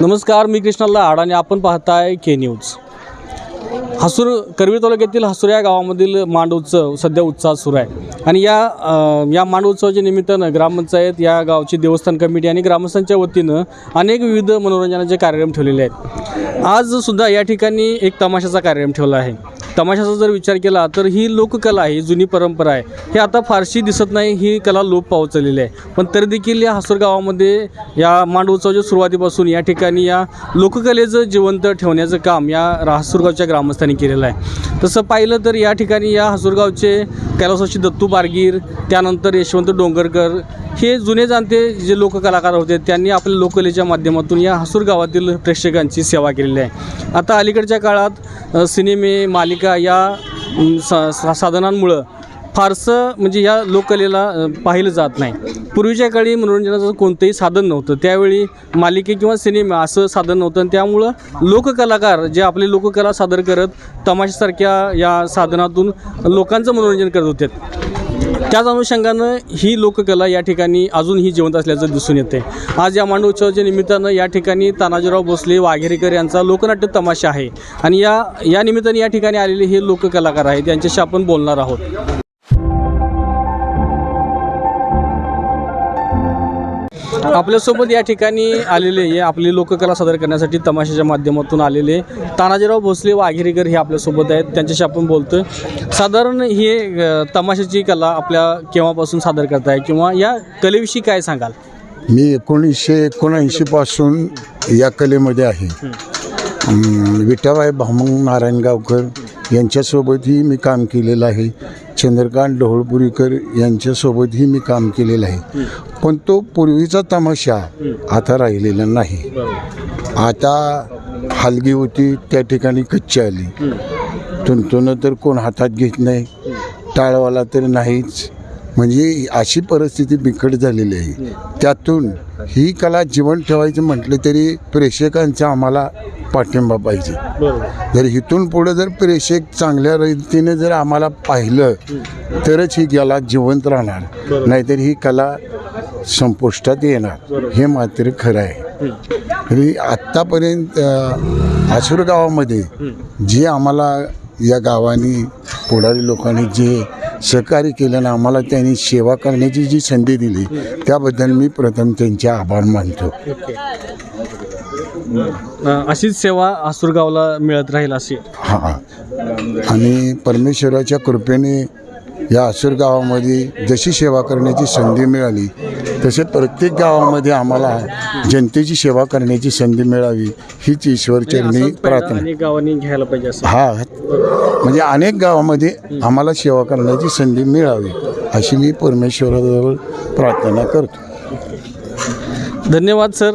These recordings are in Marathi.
नमस्कार मी कृष्णाला लाड आणि आपण पाहताय के न्यूज हसूर करवीर तालुक्यातील हसूर या गावामधील मांड उत्सव सध्या उत्साहात सुरू आहे. आणि या अ, या मांड उत्सवाच्या निमित्तानं ग्रामपंचायत या गावची देवस्थान कमिटी आणि ग्रामस्थांच्या वतीनं अनेक विविध मनोरंजनाचे कार्यक्रम ठेवलेले आहेत. आज सुद्धा या ठिकाणी एक तमाशाचा कार्यक्रम ठेवला आहे. तमाशाचा जर विचार केला तर ही लोककला आहे ही जुनी परंपरा आहे. हे आता फारशी दिसत नाही ही कला लोप पावत चाललेली आहे. पण तरी देखील या हसूर गावामध्ये या मांडवोत्सवाच्या सुरुवातीपासून या ठिकाणी या लोककलेचं जिवंत ठेवण्याचं काम या हसूरगावच्या ग्रामस्थांनी केलेलं आहे. तसं पाहिलं तर या ठिकाणी या हसूरगावचे कैलासवासी दत्तू बारगीर त्यानंतर यशवंत डोंगरकर हे जुने जाणते जे लोककलाकार होते त्यांनी आपल्या लोककलेच्या माध्यमातून या हसूर गावातील प्रेक्षकांची सेवा केलेली आहे. आता अलीकडच्या काळात सिनेमे मालिका या सा सा- साधनांमुळं फारसं म्हणजे या लोककलेला पाहिलं जात नाही. पूर्वीच्या काळी मनोरंजनाचं कोणतंही साधन नव्हतं. त्यावेळी मालिके किंवा सिनेमा असं साधन नव्हतं आणि त्यामुळं लोककलाकार जे आपले लोककला सादर करत तमाशासारख्या या साधनातून लोकांचं मनोरंजन करत होते. त्याच अनुषंगानं ही लोककला या ठिकाणी अजूनही जिवंत असल्याचं दिसून येते आज या मांडव उत्सवाच्या निमित्तानं या ठिकाणी तानाजीराव भोसले वाघेरेकर यांचा लोकनाट्य तमाशा आहे. आणि या या निमित्ताने या ठिकाणी आलेले हे लोककलाकार आहेत त्यांच्याशी आपण बोलणार आहोत. आपल्यासोबत या ठिकाणी आलेले हे आपली लोककला सादर करण्यासाठी तमाशाच्या माध्यमातून आलेले तानाजीराव भोसले वाघेरेकर हे आपल्यासोबत आहेत. त्यांच्याशी आपण बोलतोय. साधारण हे तमाशाची कला आपल्या केव्हापासून सादर करताय किंवा या कलेविषयी काय सांगाल? मी एकोणीसशे एकोणऐंशीपासून या कलेमध्ये आहे. विठाबाई भामंग नारायणगावकर यांच्यासोबतही मी काम केलेलं आहे. चंद्रकांत ढोळपुरीकर यांच्यासोबतही मी काम केलेलं आहे. पण तो पूर्वीचा तमाशा आता राहिलेला नाही. आता हलगी होती त्या ठिकाणी कच्ची आली. तुंतुनं तर कोण हातात घेत नाही. टाळवाला तर नाहीच. म्हणजे अशी परिस्थिती बिकट झालेली आहे. त्यातून ही कला जिवंत ठेवायचं म्हटलं तरी प्रेक्षकांचा आम्हाला पाठिंबा पाहिजे. जर इथून पुढं जर प्रेक्षक चांगल्या रीतीने जर आम्हाला पाहिलं तरच ही कला जिवंत राहणार. नाहीतर ही कला संपुष्टात येणार. हे मात्र खरं आहे. तरी आत्तापर्यंत आसूर गावामध्ये जे आम्हाला या गावाने पुढारी लोकांनी जे सहकार्य केलं ना आम्हाला त्यांनी सेवा करण्याची जी संधी दिली त्याबद्दल मी प्रथम त्यांचे आभार मानतो. अशीच सेवा आसूरगावला मिळत राहील अशी? हां. आणि परमेश्वराच्या कृपेने या आसूर गावामध्ये जशी सेवा करण्याची संधी मिळाली तसे प्रत्येक गावामध्ये आम्हाला जनतेची सेवा करण्याची संधी मिळावी हीच ईश्वरचरणी फायदा प्रार्थना. गावांनी घ्यायला पाहिजे असं. हा म्हणजे अनेक गावामध्ये आम्हाला सेवा करण्याची संधी मिळावी अशी मी परमेश्वराजवळ प्रार्थना करतो. धन्यवाद सर.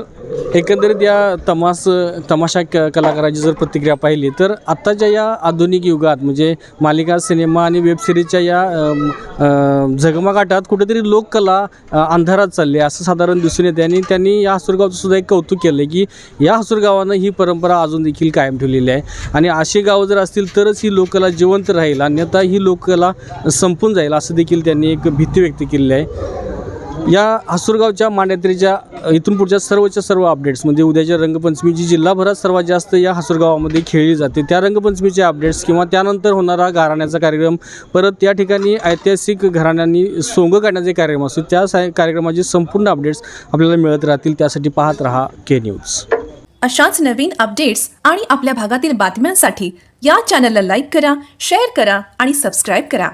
एकंदरीत या तमास तमाशा क कलाकाराची जर प्रतिक्रिया पाहिली तर आत्ताच्या या आधुनिक युगात म्हणजे मालिका सिनेमा आणि वेबसिरीजच्या या झगमगाटात कुठेतरी लोककला अंधारात चालली आहे असं साधारण दिसून येते. आणि त्यांनी या हसूरगावचं सुद्धा एक कौतुक केलं की या हसूरगावानं ही परंपरा अजून देखील कायम ठेवलेली आहे. आणि अशी गावं जर असतील तरच ही लोककला जिवंत राहील. अन्यथा ही लोककला संपून जाईल असं देखील त्यांनी एक भीती व्यक्त केलेली आहे. या हसूरगावच्या मांडयात्रेच्या इथून पुढच्या सर्वच्या सर्व अपडेट्स म्हणजे उद्याच्या रंगपंचमी जी जिल्हाभरात सर्वात जास्त या हसूरगावामध्ये खेळली जाते. त्या रंगपंचमीचे अपडेट्स किंवा त्यानंतर होणारा घराण्याचा कार्यक्रम परत त्या ठिकाणी ऐतिहासिक घराण्यांनी सोंग काढण्याचे कार्यक्रम असतो त्या सा कार्यक्रमाचे संपूर्ण अपडेट्स आपल्याला मिळत राहतील. त्यासाठी पाहत रहा के न्यूज अशाच नवीन अपडेट्स आणि आपल्या भागातील बातम्यांसाठी या चॅनलला लाईक करा शेअर करा आणि सबस्क्राईब करा.